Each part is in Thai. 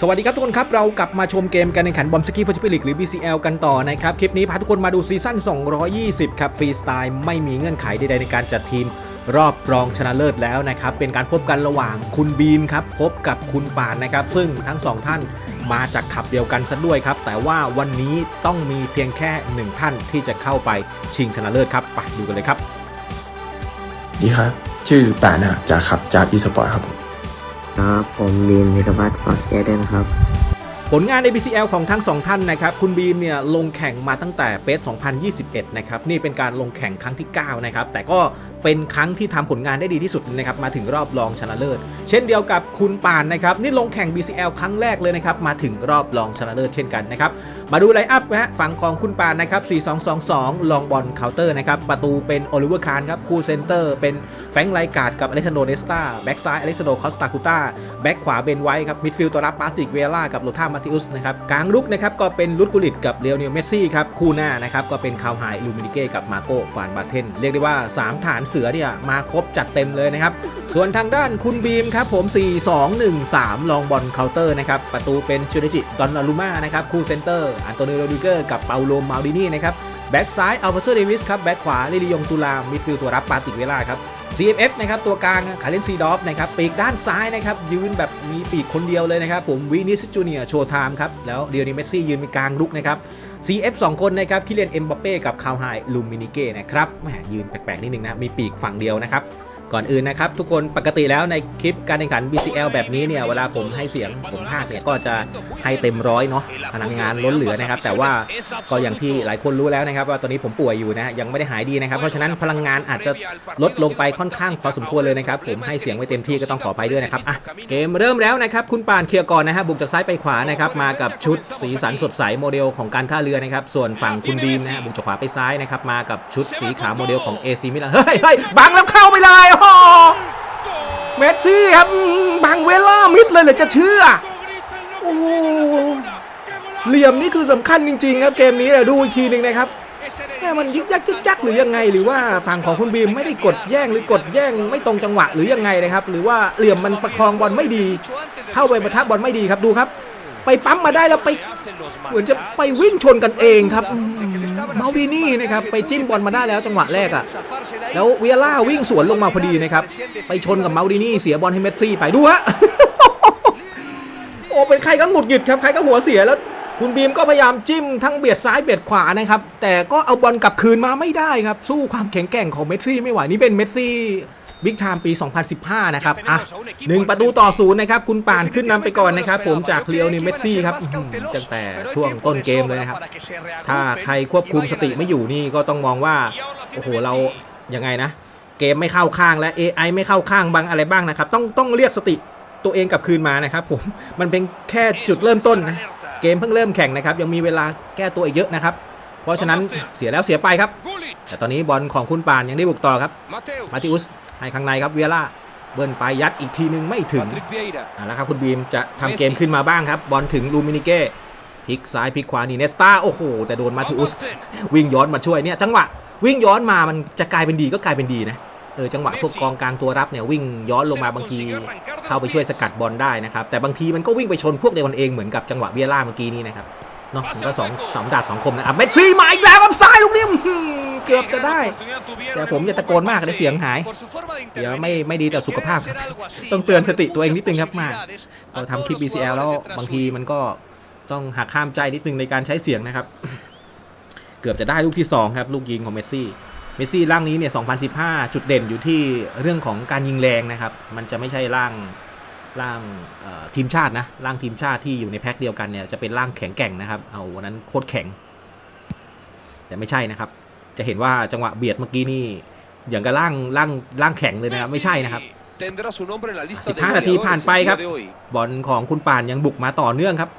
สวัสดีครับทุกคนครับเรากลับมาชมเกมการแข่งขันบอมสกี้พัชพิลิกหรือ BCL กันต่อนะครับ คลิปนี้พาทุกคนมาดูซีซั่น 220 ครับฟรีสไตล์ไม่มีเงื่อนไขใดๆในการจัดทีมรอบรองชนะเลิศแล้วนะครับ เป็นการพบกันระหว่างคุณบีมครับ พบกับคุณปานนะครับ ซึ่งทั้งสองท่านมาจากขับเดียวกันซะด้วยครับ แต่ว่าวันนี้ต้องมีเพียงแค่หนึ่งท่านที่จะเข้าไปชิงชนะเลิศครับไปดูกันเลยครับดีครับ ชื่อป่านะจากขับจากอีสปอร์ตครับผม ครับ ผมบีมนิรวัตรปอดเชียเดนครับ ผลงานใน BCL ของทั้งสองท่านนะครับ คุณบีมเนี่ยลงแข่งมาตั้งแต่เปส2021 นะครับ นี่เป็นการลงแข่งครั้งที่ 9 นะครับ แต่ก็เป็นครั้งที่ทำผลงานได้ดีที่สุดนะครับ มาถึงรอบรองชนะเลิศ เช่นเดียวกับคุณปานนะครับ นี่ลงแข่ง BCL ครั้งแรกเลยนะครับ มาถึงรอบรองชนะเลิศเช่นกันนะครับ มาดูไลน์อัพนะฮะ ฝั่งของคุณปานนะครับ 4222 ลองบอลเคาน์เตอร์นะครับ ประตูเป็นโอลิเวอร์คานครับ คู่เซนเตอร์เป็นแฟงไลกาดกับอเล็กซานโดเนสตาแบ็กซ้ายอเล็กซานโดคอสตาคูตาแบ็กขวาเบนไวท์ครับ มิดฟิลด์ตัวรับปาติกเวล่ากับโลธามาติอุสนะครับกลางรุกนะครับก็เป็นลุดกุลิตกับเลโอเนลเมสซี่ครับคู่หน้านะครับก็เป็นคาวไฮลูมินิเก้กับมาโกฟานบาเทนเรียกได้ว่า 3 ฐานเสือเนี่ยมาครบจัดเต็มเลยนะครับส่วนทางด้านคุณบีมครับผม 4-2-1-3 ลองบอลเคาน์เตอร์นะครับประตูเป็นชูริจิดอนนารูมานะครับคู่เซนเตอร์อันโตนิโรดิเกอร์กับเปาโลมาลดินีนะครับแบ็กซ้ายอัลฟาโซเดวิสครับแบ็กขวาลิลิยงตุลามิดฟิลด์ตัวรับปาติกเวล่าครับ CFF นะครับตัวกลางคาเลนซีดอฟนะครับปีกด้านซ้ายนะครับยืนแบบมีปีกคนเดียวเลยนะครับผมวินิสจูเนียโชว์ไทม์ครับแล้วเดียนิเมสซี่ยืนเป็นกลางลุกนะครับ CF 2 คนนะครับคิเลียนเอ็มบัปเป้กับคาวไฮลูมินิเก้นะครับแหมยืนแปลกๆนิดนึงนะมีปีกฝั่งเดียวนะครับ ก่อนอื่นนะครับ ทุกคนปกติแล้วในคลิปการแข่งขัน BCL แบบนี้เนี่ย เวลาผมให้เสียงผมพากเนี่ย ก็จะให้เต็มร้อยเนาะพลังงานล้นเหลือนะครับ แต่ว่าก็อย่างที่หลายคนรู้แล้วนะครับ ว่าตอนนี้ผมป่วยอยู่นะยังไม่ได้หายดีนะครับ เพราะฉะนั้นพลังงานอาจจะลดลงไปค่อนข้างพอสมควรเลยนะครับ ผมให้เสียงไว้เต็มที่ก็ต้องขอไปด้วยนะครับอะเกมเริ่มแล้วนะครับคุณปานเคลียร์ก่อนนะฮะบุกจากซ้ายไปขวานะครับมากับชุดสีสันสดใสโมเดลของการท่าเรือนะครับส่วนฝั่งคุณบีมนะฮะบุกจากขวาไปซ้ายนะครับมากับชุดสีขาวโมเดลของ AC มิลานเฮ้ยเฮ้ยบังแล้วเข้าไปเลยโอ้โหเมสซี่ครับบังเวล่ามิดเลยเหรือจะเชื่อโอ้เหลี่ยมนี่คือสำคัญจริง ๆ ครับเกมนี้เดี๋ยวดูอีกทีหนึ่งนะครับแม่มันยึกยักยึกยักหรือยังไง หรือว่าฝั่งของคุณบีมไม่ได้กดแย่งหรือกดแย่งไม่ตรงจังหวะหรือยังไงนะครับ หรือว่าเหลี่ยมมันประคองบอลไม่ดี เข้าไปประทับบอลไม่ดีครับดูครับ ไปปั๊มมาได้แล้วไป เหมือนจะไปวิ่งชนกันเองครับ มเมาดีนี่นะครับไปจิ้มบอลมาได้แล้วจังหวะแรกอะแล้วเวียล่าวิ่งสวนลงมาพอดีนะครับไปชนกับเมาดินี่เสียบอลให้เมสซี่ไปดูฮะโอ้เป็นใครก็หงุดหงิดครับใครก็หัวเสียแล้วคุณบีมก็พยายามจิ้มทั้งเบียดซ้ายเบียดขวานะครับ แต่ก็เอาบอลกลับคืนมาไม่ได้ครับ สู้ความแข็งแกร่งของเมสซี่ไม่ไหวนี่เป็นเมสซี่ บิ๊กไทม์ปี 2015 นะครับ อะหนึ่งประตูต่อศูนย์นะครับ คุณป่านขึ้นนำไปก่อนนะครับ ผมจากเลียวนิเมสซี่ครับอื้อหือตั้งแต่ช่วงต้นเกมเลยนะครับ ถ้าใครควบคุมสติไม่อยู่นี่ก็ต้องมองว่า โอ้โห เรายังไงนะ เกมไม่เข้าข้างและ AI ไม่เข้าข้างบางอะไรบ้างนะครับ ต้องต้องเรียกสติตัวเองกลับคืนมานะครับผม มันเป็นแค่จุดเริ่มต้นนะ เกมเพิ่งเริ่มแข่งนะครับ ยังมีเวลาแก้ตัวอีกเยอะนะครับเพราะฉะนั้นเสียแล้วเสียไปครับ แต่ตอนนี้บอลของคุณปานยังได้บุกต่อครับ มาติอุส ให้ข้างในครับเวียร่าเบิ้ลไปยัดอีกทีนึงไม่ถึงอะแล้วครับคุณบีมจะทำเกมขึ้นมาบ้างครับ บอลถึงลูมินิเก้พลิกซ้ายพลิกขวานี่เนสตาโอ้โห แต่โดนมาทิอุสวิ่งย้อนมาช่วยเนี่ยจังหวะวิ่งย้อนมามันจะกลายเป็นดีก็กลายเป็นดีนะเออจังหวะพวกกองกลางตัวรับเนี่ยวิ่งย้อนลงมาบางที เข้าไปช่วยสกัดบอลได้นะครับ แต่บางทีมันก็วิ่งไปชนพวกเดียวกันเองเหมือนกับจังหวะเวียร่าเมื่อกี้นี้นะครับเนาะมันก็สองสองดาบสองคมนะครับเมสซี่มาอีกแล้วครับซ้ายลูกนี้อื้อหือ เกือบจะได้ แต่ผมอย่าตะโกนมากเดี๋ยเสียงหาย เดี๋ยวไม่ไม่ดีต่อสุขภาพครับ ต้องเตือนสติตัวเองนิดนึงครับมากเราทำคลิป BCL แล้วบางทีมันก็ต้องหักข้ามใจนิดนึงในการใช้เสียงนะครับ เกือบจะได้ลูกที่ 2 ครับลูกยิงของเมสซี่ เมสซี่ร่างนี้เนี่ย 2015 จุดเด่นอยู่ที่เรื่องของการยิงแรงนะครับ มันจะไม่ใช่ร่างร่างทีมชาตินะ ร่างทีมชาติที่อยู่ในแพ็คเดียวกันเนี่ยจะเป็นร่างแข็งแกร่งนะครับ เอาวันนั้นโคตรแข็ง แต่ไม่ใช่นะครับ จะเห็นว่าจังหวะเบียดเมื่อกี้นี่อย่างกับร่างร่างร่างแข็งเลยนะครับไม่ใช่นะครับ15 นาทีผ่านไปครับ บอลของคุณป่านยังบุกมาต่อเนื่องครับ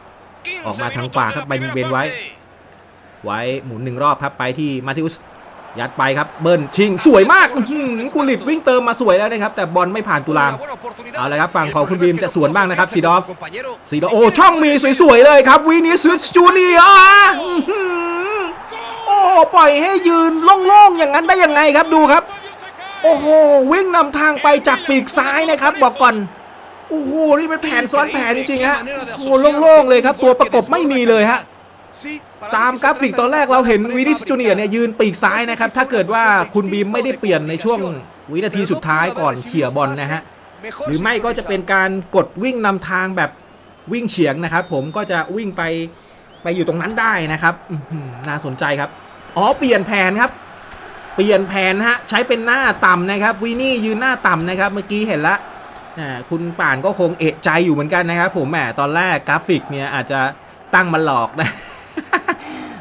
ออกมาทางขวาครับไปเบนไว้ ไว้หมุนหนึ่งรอบครับไปที่มาทิอุสยัดไปครับเบิ้ลชิงสวยมากอื้อหือกุลิตวิ่งเติมมาสวยแล้วนะครับแต่บอลไม่ผ่านตุลามเอาละครับฝั่งของคุณบีมจะสวนบ้างนะครับซีดอฟซีดอฟโอ้ช่องมีสวยๆเลยครับวินิสุสจูเนียร์อื้อหือโอ้ ปล่อยให้ยืนโล่งๆอย่างนั้นได้ยังไงครับดูครับ โอ้โหวิ่งนำทางไปจากปีกซ้ายนะครับ บอกก่อนโอ้โหนี่เป็นแผนซ้อนแผนจริงๆฮะโอ้โล่งๆเลยครับ ตัวประกบไม่มีเลยฮะตามกราฟิกตอนแรกเราเห็นวินิสจูเนียเนี่ยยืนปีกซ้ายนะครับ ถ้าเกิดว่าคุณบีมไม่ได้เปลี่ยนในช่วงวินาทีสุดท้ายก่อนเขี่ยบอลนะฮะหรือไม่ก็จะเป็นการกดวิ่งนำทางแบบวิ่งเฉียงนะครับ ผมก็จะวิ่งไปไปอยู่ตรงนั้นได้นะครับน่าสนใจครับ อ๋อเปลี่ยนแผนครับ เปลี่ยนแผนฮะใช้เป็นหน้าต่ำนะครับวินี่ยืนหน้าต่ำนะครับ เมื่อกี้เห็นละอ่คุณป่านก็คงเอะใจอยู่เหมือนกันนะครับ ผมแหมตอนแรกกราฟิกเนี่ยอาจจะตั้งมาหลอกนะ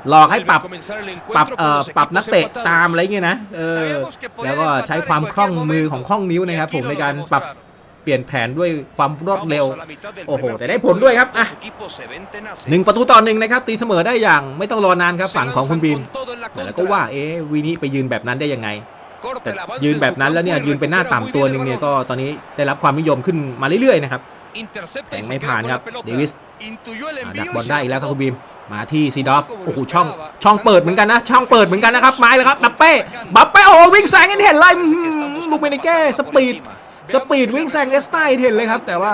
หลอกให้ปรับปรับเอ่อปรับนักเตะตามอะไรเงี้ยนะเออแล้วก็ใช้ความคล่องมือของคล่องนิ้วนะครับ ผมในการปรับ เปลี่ยนแผนด้วยความรวดเร็ว โอ้โห แต่ได้ผลด้วยครับ อะหนึ่งประตูต่อหนึ่งนะครับ ตีเสมอได้อย่างไม่ต้องรอนานครับ ฝั่งของคุณบีมแต่แล้วก็ว่า เอ๊ะวีนี้ไปยืนแบบนั้นได้ยังไง แต่ยืนแบบนั้นแล้วเนี่ยยืนเป็นหน้าต่ำตัวหนึ่งเนี่ยก็ตอนนี้ได้รับความนิยมขึ้นมาเรื่อยๆนะครับแต่ไม่ผ่านครับเดวิสอ่าดักบอลได้อีกแล้วครับคุณบีมมาที่ซีดอฟโอ้โหช่องช่องเปิดเหมือนกันนะ ช่องเปิดเหมือนกันนะครับไม้แล้วครับบัปเป้บัปเป้โอ้โหวิ่งแซงกันเห็นเลยอื้อหือลูกเมนิเก้สปีด สปีดวิ่งแซงเนสต้าเห็นเลยครับ แต่ว่า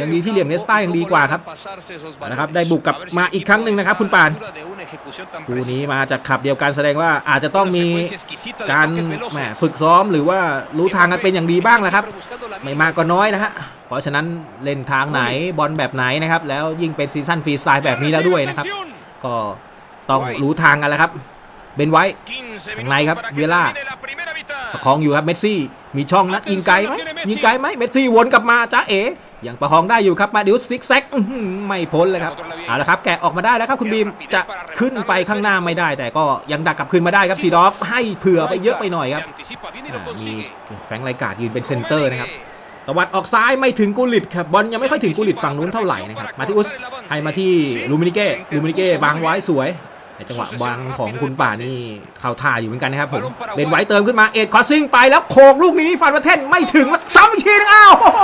ยังดีที่เหลี่ยมเนสต้ายังดีกว่าครับนะครับได้บุกกลับมาอีกครั้งหนึ่งนะครับ คุณปานคู่นี้มาจากขับเดียวกันแสดงว่าอาจจะต้องมีการแหมฝึกซ้อมหรือว่ารู้ทางกันเป็นอย่างดีบ้างนะครับ ไม่มากก็น้อยนะฮะเพราะฉะนั้นเล่นทางไหนบอลแบบไหนนะครับ แล้วยิ่งเป็นซีซั่นฟรีสไตล์แบบนี้แล้วด้วยนะครับ ก็ต้องรู้ทางกันแล้วครับ เบนไว้ข้างในครับเวียร่าประคองอยู่ครับเมสซี่ มีช่องนะยิงไกลไหมยิงไกลไหมเมสซี่วนกลับมาจ้าเอ๋ยังประคองได้อยู่ครับมาดิวซิกแซกไม่พ้นเลยครับเอาละครับแกะออกมาได้แล้วครับคุณบีมจะขึ้นไปข้างหน้าไม่ได้ แต่ก็ยังดักกลับคืนมาได้ครับซีดอฟให้เผื่อไปเยอะไปหน่อยครับมีแฟงไรการ์ดยืนเป็นเซนเตอร์นะครับตวัดออกซ้ายไม่ถึงกุลิตครับบอลยังไม่ค่อยถึงกุลิตฝั่งนู้นเท่าไหร่นะครับมาที่อุสให้มาที่ลูมินิเก้ลูมินิเก้วางไว้สวย จังหวะวางของคุณป่านี่เข้าท่าอยู่เหมือนกันนะครับผมเบนไว้เติมขึ้นมาเอ็ดคอสซิ่งไปแล้วโขกลูกนี้ฟันประเทนไม่ถึงแล้วซ้ำอีกทีนึงอ้าวโอ้โห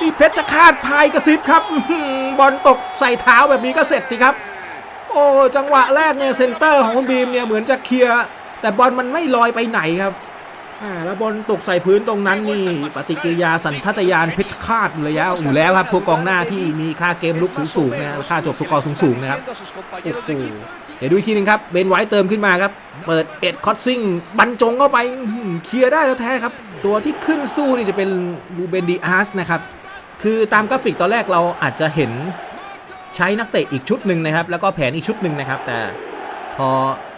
นี่เพชรจะคาดพายกระซิบครับอื้อหือบอลตกใส่เท้าแบบนี้ก็เสร็จสิครับ โอ้จังหวะแรกเนี่ยเซนเตอร์ของคุณบีมเนี่ยเหมือนจะเคลียร์แต่บอลมันไม่ลอยไปไหนครับอ่าแล้วบอลตกใส่พื้นตรงนั้นนี่ปฏิกิริยาสันทัตยานเพชรคาดเลยแล้วอยู่แล้วครับพวกกองหน้าที่มีค่าเกมลุกสูงๆนะค่าจบสกอร์สูงๆนะครับโอ้โห เดี๋ยวดูอีกทีหนึงครับเบนไว้เติมขึ้นมาครับ เปิดเอ็ดคอตซิงบรรจงเข้าไปเคลียร์ได้แล้วแท้ครับ ตัวที่ขึ้นสู้นี่จะเป็นลูเบนดีอาร์สนะครับ คือตามกราฟิกตอนแรกเราอาจจะเห็นใช้นักเตะอีกชุดหนึ่งนะครับ แล้วก็แผนอีกชุดหนึ่งนะครับ แต่พอ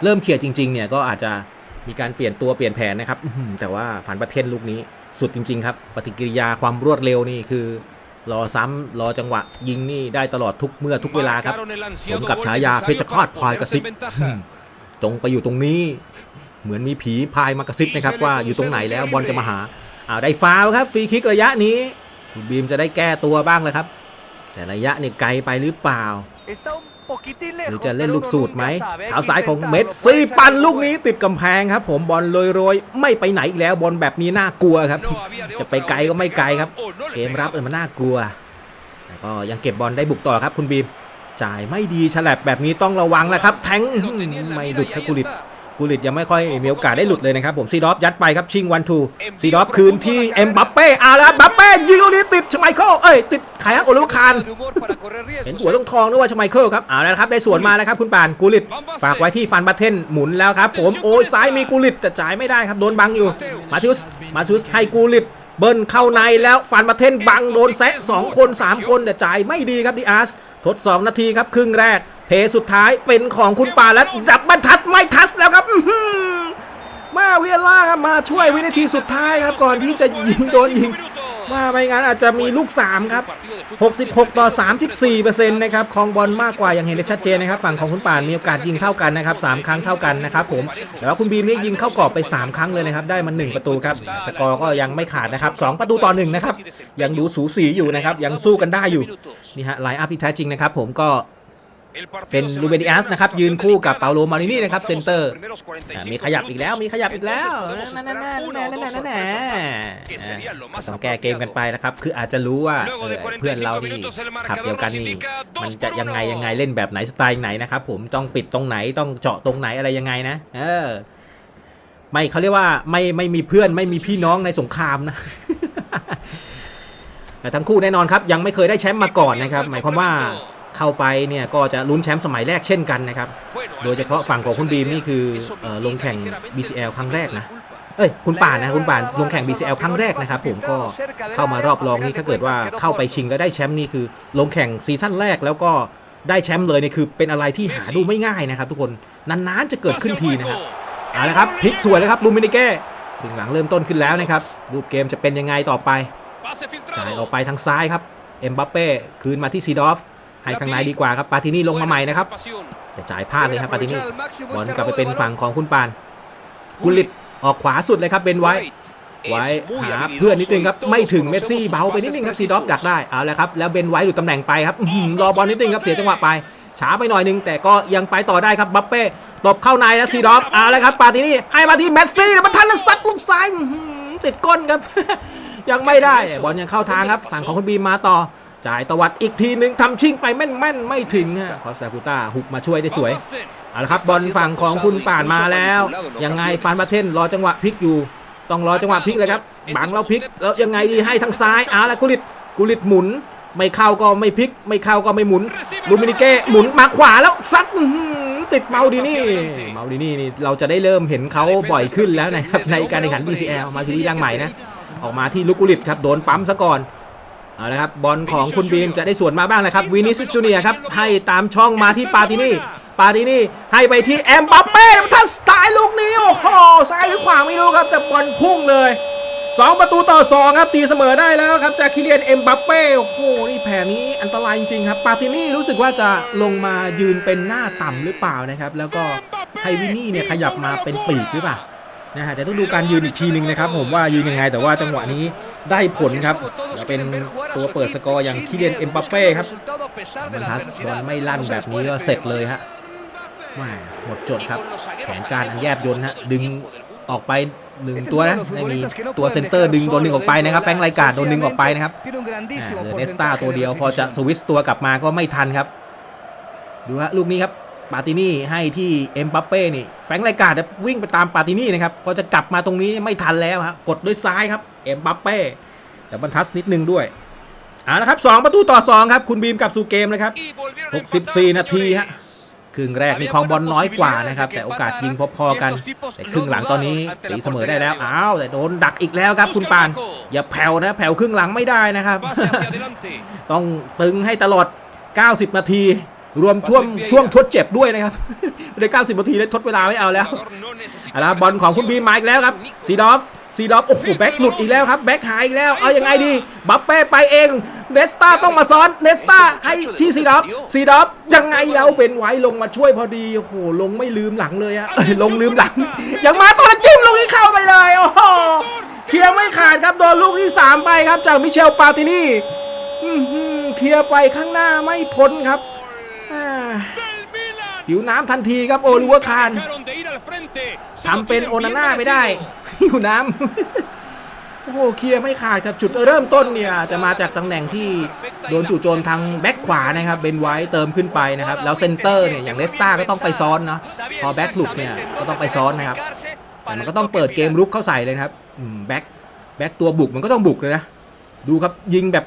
เริ่มเคลียร์จริง ๆ เนี่ยก็อาจจะมีการเปลี่ยนตัวเปลี่ยนแผนนะครับแต่ว่าฝันประเทศลูกนี้สุดจริง ๆ ครับ ปฏิกิริยาความรวดเร็วนี่คือ รอซ้ำรอจังหวะ ยิงนี่ได้ตลอดทุกเมื่อทุกเวลาครับสมกับฉายาเพชรฆาตพลายกระซิบอืมจงไปอยู่ตรงนี้ เหมือนมีผีพายมากระซิบนะครับว่าอยู่ตรงไหนแล้วบอลจะมาหาอ้าวได้ฟาวล์ครับฟรีคิกระยะนี้คุณบีมจะได้แก้ตัวบ้างเลยครับ แต่ระยะเนี่ยไกลไปหรือเปล่า หรือจะเล่นลูกสูตรไหมเท้าซ้ายของเมสซี่ปั่นลูกนี้ติดกำแพงครับ ผมบอลโรยๆ ไม่ไปไหนอีกแล้วบอลแบบนี้น่ากลัวครับ จะไปไกลก็ไม่ไกลครับ เกมรับเออมันน่ากลัวแต่ก็ยังเก็บบอลได้บุกต่อครับคุณบีมจ่ายไม่ดีฉลับแบบนี้ต้องระวังแหละครับ แทงอื้อหือไม่หลุดครับกุลิต กุลิตยังไม่ค่อยมีโอกาสได้หลุดเลยนะครับผมซีดอฟยัดไปครับชิงวันทูซีดอฟคืนที่เอ็มบัปเป้อาแล้วบัปเป้ยิงลูกนี้ติดชไมเคิลเอ้ยติดใครฮะโอลิเวอร์คานเห็นหัวต้องทองนึกว่าชไมเคิลครับเอาแล้วครับได้สวนมาแล้วครับคุณป่านกูลิตฝากไว้ที่ฟันบัตเทนหมุนแล้วครับผมโอ้ยซ้ายมีกูลิตแต่จ่ายไม่ได้ครับโดนบังอยู่มาทิอุสมาทิอุสให้กูลิตเบิ้ลเข้าในแล้วฟันบัตเทนบังโดนแซะสองคนสามคนแต่จ่ายไม่ดีครับดิอาร์สทดสองนาทีครับครึ่งแรก เพสุดท้ายเป็นของคุณป่านแล้วดับบันทัสไม่ทัสแล้วครับมาเวียล่าครับมาช่วยวินาทีสุดท้ายครับ ก่อนที่จะยิงโดนยิงว่าไม่งั้นอาจจะมีลูก 3 ครับ 66 ต่อ 34เปอร์เซ็นต์นะครับคองบอลมากกว่าอย่างเห็นได้ชัดเจนนะครับ ฝั่งของคุณป่านมีโอกาสยิงเท่ากันนะครับ 3 ครั้งเท่ากันนะครับผมแต่ว่าคุณบีมนี่ยิงเข้ากรอบไป 3 ครั้งเลยนะครับ ได้มา 1 ประตูครับ สกอร์ก็ยังไม่ขาดนะครับ 2 ประตูต่อ 1 นะครับ ยังดูสูสีอยู่นะครับ ยังสู้กันได้อยู่ นี่ฮะไลน์อัพที่แท้จริงนะครับผมก็ เป็นลูเบนิอัสนะครับยืนคู่กับเปาโลมารินี่นะครับเซนเตอร์อะมีขยับอีกแล้วมีขยับอีกแล้วนั่นนั่นนั่นนั่นนั่นนั่นนั่นต้องแก้เกมกันไปนะครับคืออาจจะรู้ว่าเออเพื่อนเรานี่ขับเดียวกันนี่มันจะยังไงยังไงเล่นแบบไหนสไตล์ไหนนะครับผมต้องปิดตรงไหนต้องเจาะตรงไหนอะไรยังไงนะ เออ ไม่เขาเรียกว่าไม่ไม่มีเพื่อนไม่มีพี่น้องในสงครามนะแต่ทั้งคู่แน่นอนครับ ยังไม่เคยได้แชมป์มาก่อนนะครับ หมายความว่า เข้าไปเนี่ยก็จะลุ้นแชมป์สมัยแรกเช่นกันนะครับ โดยเฉพาะฝั่งของคุณบีมนี่คือเอ่อลงแข่ง BCL ครั้งแรกนะเอ้ยคุณป่านนะคุณป่านลงแข่ง BCL ครั้งแรกนะครับผมก็เข้ามารอบรองนี่ถ้าเกิดว่าเข้าไปชิงแล้วได้แชมป์นี่คือ ลงแข่งซีซั่นแรกแล้วก็ได้แชมป์เลยนี่คือเป็นอะไรที่หาดูไม่ง่ายนะครับ ทุกคนนานๆจะเกิดขึ้นทีนะครับเอาละครับพลิกสวยเลยครับลูมินิเก้ถึงหลังเริ่มต้นขึ้นแล้วนะครับรูปเกมจะเป็นยังไงต่อไปจ่ายออกไปทางซ้ายครับเอ็มบัปเป้คืนมาที่ซีดอฟ ให้ข้างในดีกว่าครับปาตินี่ลงมาใหม่นะครับจะจ่ายพลาดเลยครับปาตินี่บอลกลับไปเป็นฝั่งของคุณปาน กุลิตออกขวาสุดเลยครับเป็นไว้ไว้หาเพื่อนนิดนึงครับไม่ถึงเมสซี่เบาไปนิดนึงครับซีดอฟดักได้เอาแล้วครับแล้วเบนไว้หลุดตำแหน่งไปครับอื้อหือรอบอลนิดนึงครับเสียจังหวะไปช้าไปหน่อยนึงแต่ก็ยังไปต่อได้ครับบัปเป้ตบเข้าในแล้วซีดอฟเอาแล้วครับปาตินี่ให้มาที่เมสซี่แล้วมาทันแล้วซัดลูกซ้ายอื้อหือติดก้นครับ ยังไม่ได้บอลยังเข้าทางครับฝั่งของคุณบีมมาต่อ จ่ายตวัดอีกทีหนึ่งทำชิงไปแม่นๆ ไม่ถึงฮะคอสซากุต้าหุกมาช่วยได้สวยเอาละครับบอลฝั่งของคุณป่านมาแล้ว ยังไงฟานบาเทนรอจังหวะพลิกอยู่ ต้องรอจังหวะพลิกเลยครับบังแล้วพลิกแล้วยังไงดีให้ทางซ้ายเอาละกุลิตกุลิตหมุน ไม่เข้าก็ไม่พลิก ไม่เข้าก็ไม่หมุนลูมินิเก้หมุนมาขวาแล้วซัดอื้อหือติดเมาดินี่ เมาดินี่นี่เราจะได้เริ่มเห็นเขาบ่อยขึ้นแล้วนะครับในการแข่งขัน BCL มาทีนี้ยังใหม่นะออกมาที่ลูกกุลิตครับโดนปั๊มซะก่อน เอาละครับบอลของคุณบีมจะได้ส่วนมาบ้างนะครับวินิสจูเนียครับให้ตามช่องมาที่ปาตินี่ปาตินี่ให้ไปที่แอมบัปเป้ทัสไตล์ลูกนี้โอ้โหซ้ายหรือขวาไม่รู้ครับแต่บอลพุ่งเลย 2 ประตูต่อ 2 ครับตีเสมอได้แล้วครับจากคิเลียนเอ็มบัปเป้โอ้โหนี่แผนนี้อันตรายจริงๆครับปาตินี่รู้สึกว่าจะลงมายืนเป็นหน้าต่ำหรือเปล่านะครับแล้วก็ให้วินนี่เนี่ยขยับมาเป็นปีกหรือเปล่า นะฮะแต่ต้องดูการยืนอีกทีหนึ่งนะครับผมว่ายืนยังไงแต่ว่าจังหวะนี้ได้ผลครับจะเป็นตัวเปิดสกอร์อย่างคิเลียนเอ็มบัปเป้ครับมันทัสบอลไม่ลั่นแบบนี้ก็เสร็จเลยฮะแหม่หมดจดครับแผนการอันแยบยนต์ฮะดึงออกไปหนึ่งตัวนะไม่มีตัวเซนเตอร์ดึงโดนหนึ่งออกไปนะครับแฟงไรกาดโดนหนึ่งออกไปนะครับเหลือเนสตาตัวเดียวพอจะสวิสตัวกลับมาก็ไม่ทันครับ ดูฮะลูกนี้ครับ ปาตินี่ให้ที่เอ็มบัปเป้นี่แฟงไรการ์ดวิ่งไปตามปาตินี่นะครับพอจะกลับมาตรงนี้ไม่ทันแล้วฮะกดด้วยซ้ายครับเอ็มบัปเป้แต่บรรทัดนิดนึงด้วยเอาละครับสองประตูต่อสองครับ คุณบีมกลับสู่เกมเลยครับ 64 นาทีฮะครึ่งแรกนี่ครองบอลน้อยกว่านะครับ แต่โอกาสยิงพอๆกัน แต่ครึ่งหลังตอนนี้ตีเสมอได้แล้วอ้าวแต่โดนดักอีกแล้วครับคุณปาน อย่าแผ่วนะแผ่วครึ่งหลังไม่ได้นะครับ ต้องตึงให้ตลอด 90 นาที รวมช่วงช่วงทดเจ็บด้วยนะครับไม่ได้90นาทีเลยทดเวลาไม่เอาแล้วเอาละครับบอลของคุณบีมมาอีกแล้วครับซีดอฟซีดอฟโอ้โหแบ็คหลุดอีกแล้วครับแบ็คหายอีกแล้วเอายังไงดีบัปเป้ไปเองเนสตาต้องมาซ้อนเนสตาให้ที่ซีดอฟซีดอฟยังไงแล้วเป็นไว้ลงมาช่วยพอดีโอ้โหลงไม่ลืมหลังเลยอะเอ้ยลงลืมหลังยังมาตัวจิ้มลูกนี้เข้าไปเลยโอ้โหเคลียร์ไม่ขาดครับโดนลูกที่สามไปครับจากมิเชลปาตินี่อื้อหือเคลียร์ไปข้างหน้าไม่พ้นครับอ่า หิวน้ำทันทีครับโอลิเวอร์คานทำเป็นโอนาน่าไม่ได้อยู่น้ำโอ้โหเคลียร์ไม่ขาดครับจุดเริ่มต้นเนี่ยจะมาจากตำแหน่งที่โดนจู่โจมทางแบ็คขวานะครับเบนไว้เติมขึ้นไปนะครับ แล้วเซนเตอร์เนี่ยอย่างเลสตาก็ต้องไปซ้อนเนาะพอแบ็คหลุดเนี่ยก็ต้องไปซ้อนนะครับแต่มันก็ต้องเปิดเกมรุกเข้าใส่เลยครับแบ็คแบ็คตัวบุกมันก็ต้องบุกเลยนะดูครับยิงแบบ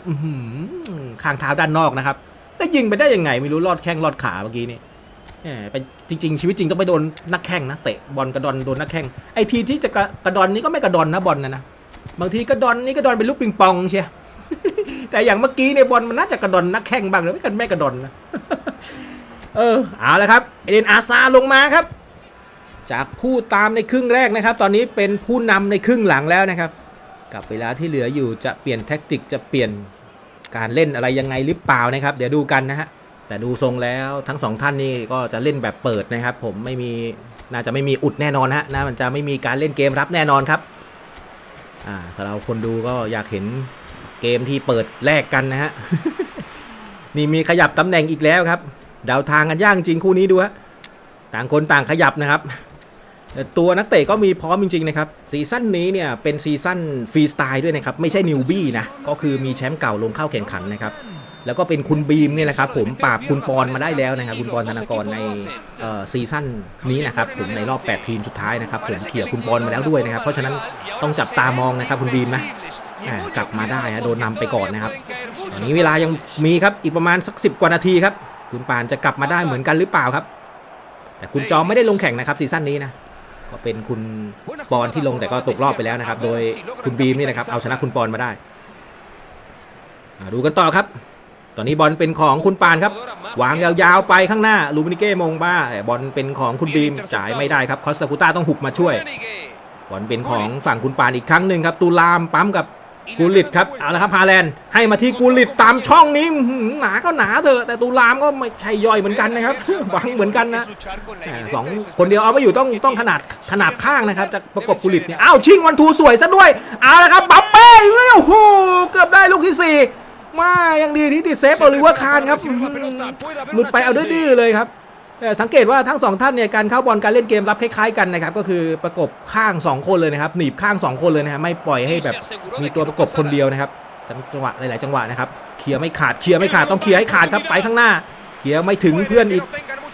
ข้างเท้าด้านนอกนะครับแล้วยิงไปได้ยังไงไม่รู้ลอดแข้งลอดขาเมื่อกี้นี่ แหมเป็นจริง ๆ ชีวิตจริงต้องไปโดนนักแข่งนะเตะบอลกระดอนโดนนักแข่งไอทีที่จะกระกระดอนนี้ก็ไม่กระดอนนะบอลนะนะบางทีกระดอนนี่กระดอนเป็นลูกปิงปองเชียแต่อย่างเมื่อกี้เนี่ยบอลมันน่าจะกระดอนนักแข่งบ้างหรือไม่กันไม่กระดอนนะเออเอาละครับเอเดนอาซาลงมาครับ จากผู้ตามในครึ่งแรกนะครับ ตอนนี้เป็นผู้นำในครึ่งหลังแล้วนะครับ กับเวลาที่เหลืออยู่จะเปลี่ยนแท็กติกจะเปลี่ยนการเล่นอะไรยังไงหรือเปล่านะครับ เดี๋ยวดูกันนะฮะ แต่ดูทรงแล้วทั้งสองท่านนี่ก็จะเล่นแบบเปิดนะครับ ผมไม่มีน่าจะไม่มีอุดแน่นอนฮะนะมันจะไม่มีการเล่นเกมรับแน่นอนครับอ่าเราคนดูก็อยากเห็นเกมที่เปิดแลกกันนะฮะนี่มีขยับตำแหน่งอีกแล้วครับเดาทางกันย่ากจริงคู่นี้ดูฮะต่างคนต่างขยับนะครับต่ตัวนักเตะก็มีพร้อมจริงๆนะครับซีซั่นนี้เนี่ยเป็นซีซั่นฟรีสไตล์ด้วยนะครับไม่ใช่นิวบี้นะก็คือมีแชมป์เก่าลงเข้าแข่งขันนะครับ แล้วก็เป็นคุณบีมเนี่ยแหละครับผมปราบคุณปอนมาได้แล้วนะครับคุณปอนธนากรในซีซั่นนี้นะครับผมในรอบ 8 ทีมสุดท้ายนะครับผมเขี่ยคุณปอนมาแล้วด้วยนะครับ เพราะฉะนั้นต้องจับตามองนะครับคุณบีมนะกลับมาได้ฮะโดนนำไปก่อนนะครับตอนนี้เวลายังมีครับอีกประมาณสักสิกว่านาทีครับคุณปานจะกลับมาได้เหมือนกันหรือเปล่าครับ แต่คุณจอมไม่ได้ลงแข่งนะครับซีซั่นนี้นะก็เป็นคุณปอนที่ลงแต่ก็ตกรอบไปแล้วนะครับ โดยคุณบีมนี่นะครับเอาชนะคุณปอนมาได้ดูกันต่อครับ ตอนนี้บอลเป็นของคุณปานครับ วางยาวๆไปข้างหน้าลูมินิเก้มงบ้าบอลเป็นของคุณบีมจ่ายไม่ได้ครับคอสตาคุต้าต้องหุบมาช่วยบอลเป็นของฝั่งคุณปานอีกครั้งหนึ่งครับตูลามปั๊มกับกูลิตครับเอาละครับฮาแลนให้มาที่กูลิตตามช่องนี้หนาก็หนาเถอะแต่ตูลามก็ไม่ใช่ย่อยเหมือนกันนะครับบังเหมือนกันนะสองคนเดียวเอาไม่อยู่ต้องต้องขนาดขนาดข้างนะครับจะประกบกูลิตเนี่ยอ้าวชิงวันทูสวยซะด้วยเอาละครับบัปเป้อยู่แล้วเนี่ยโอ้โหเกือบได้ลูกที่สี่ มายังดีที่ติดเซฟโอลิเวอร์คานครับอื้อหือหลุดไปเอาดื้อๆเลยครับเอ่อสังเกตว่าทั้งสองท่านเนี่ยการเข้าบอลการเล่นเกมรับคล้ายๆกันนะครับก็คือประกบข้าง 2 คนเลยนะครับหนีบข้าง 2 คนเลยนะฮะไม่ปล่อยให้แบบมีตัวประกบคนเดียวนะครับจังหวะหลายๆจังหวะนะครับเคลียร์ไม่ขาดเคลียร์ไม่ขาดต้องเคลียร์ให้ขาดครับไปข้างหน้าเคลียร์ไม่ถึงเพื่อนอีก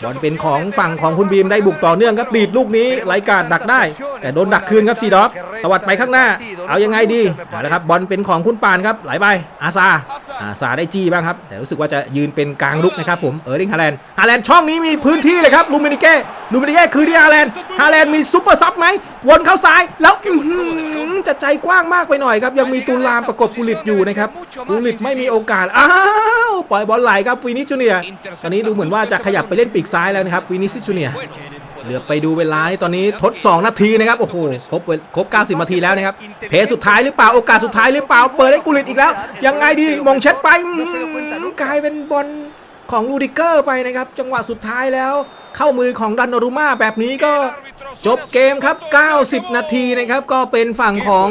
บอลเป็นของฝั่งของคุณบีมได้บุกต่อเนื่องครับดีดลูกนี้ไหลการดักได้ แต่โดนดักคืนครับซีดอฟตวัดไปข้างหน้า เอายังไงดีเอาละครับบอลเป็นของคุณปานครับไหลไปอาซาอาซาได้จี้บ้างครับ แต่รู้สึกว่าจะยืนเป็นกลางลุกนะครับผมเออร์ลิงฮาแลนด์ฮาแลนด์ช่องนี้มีพื้นที่เลยครับลูมินิเก้ลูมินิเก้คือที่ฮาแลนด์ฮาแลนด์มีซุปเปอร์ซับไหมวนเข้าซ้ายแล้วอื้อหือจะใจกว้างมากไปหน่อยครับยังมีตูลามประกบกุลิตอยู่นะครับกุลิตไม่มีโอกาสอ้าว ปล่อยบอลไหลครับวินิจูเนียร์ตอนนี้ดูเหมือนว่าจะขยับไปเล่นปีกซ้ายแล้วนะครับวินิซิจูเนียร์เหลือไปดูเวลานี่ตอนนี้ทด 2 นาทีนะครับ โอ้โห ครบเวครบ 90 นาทีแล้วนะครับ เพจสุดท้ายหรือเปล่า โอกาสสุดท้ายหรือเปล่า เปิดให้กุลิตอีกแล้ว ยังไงดี มองเช็ดไปอื้อหือกลายเป็นบอลของลูดิเกอร์ไปนะครับ จังหวะสุดท้ายแล้ว เข้ามือของดันโนรุมาแบบนี้ก็ จบเกมครับ 90 นาทีนะครับ ก็เป็นฝั่งของ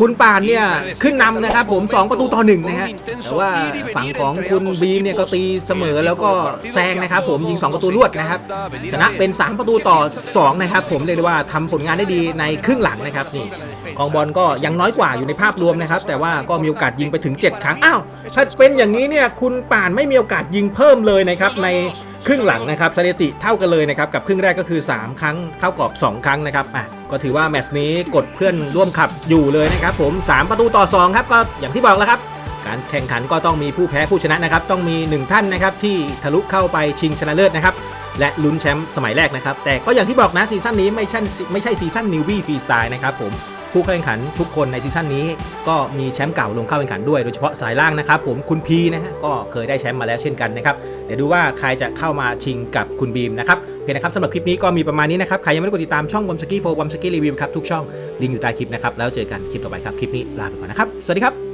คุณป่านเนี่ย ขึ้นนำนะครับผม 2 ประตูต่อหนึ่งนะฮะ แต่ว่าฝั่งของคุณบีมเนี่ยก็ตีเสมอแล้วก็แซงนะครับผมยิง 2 ประตูรวดนะครับ ชนะเป็น 3 ประตูต่อ 2 นะครับ ผมเรียกได้ว่าทำผลงานได้ดีในครึ่งหลังนะครับนี่ กองบอลก็ยังน้อยกว่าอยู่ในภาพรวมนะครับ แต่ว่าก็มีโอกาสยิงไปถึง 7 ครั้ง อ้าว ถ้าเป็นอย่างนี้เนี่ยคุณป่านไม่มีโอกาสยิงเพิ่มเลยนะครับในครึ่งหลังนะครับสถิติเท่ากันเลยนะครับกับครึ่งแรกก็คือ 3 ครั้งเข้ากรอบ 2 ครั้งนะครับอะก็ถือว่าแมตช์นี้กดเพื่อนร่วมขับอยู่เลยนะครับผม 3 ประตูต่อ 2 ครับก็อย่างที่บอกแล้วครับการแข่งขันก็ต้องมีผู้แพ้ผู้ชนะนะครับ ต้องมี 1 ท่านนะครับที่ทะลุเข้าไปชิงชนะเลิศนะครับ และลุ้นแชมป์สมัยแรกนะครับ แต่ก็อย่างที่บอกนะซีซั่นนี้ไม่ใช่ไม่ใช่ซีซั่นนิวบี้ฟรีสไตล์นะครับผม ผู้เข้าแข่งขันทุกคนในซีซั่นนี้ ก็มีแชมป์เก่าลงเข้าแข่งขันด้วยโดยเฉพาะสายล่างนะครับ ผมคุณพีนะฮะก็เคยได้แชมป์มาแล้วเช่นกันนะครับเดี๋ยวดูว่าใครจะเข้ามาชิงกับคุณบีมนะครับโอเคนะครับสำหรับคลิปนี้ก็มีประมาณนี้นะครับใครยังไม่ได้กดติดตามช่องวอมสกี้โฟวอมสกี้รีวิวครับทุกช่องลิงก์อยู่ใต้คลิปนะครับแล้วเจอกันคลิปต่อไปครับคลิปนี้ลาไปก่อนนะครับสวัสดีครับ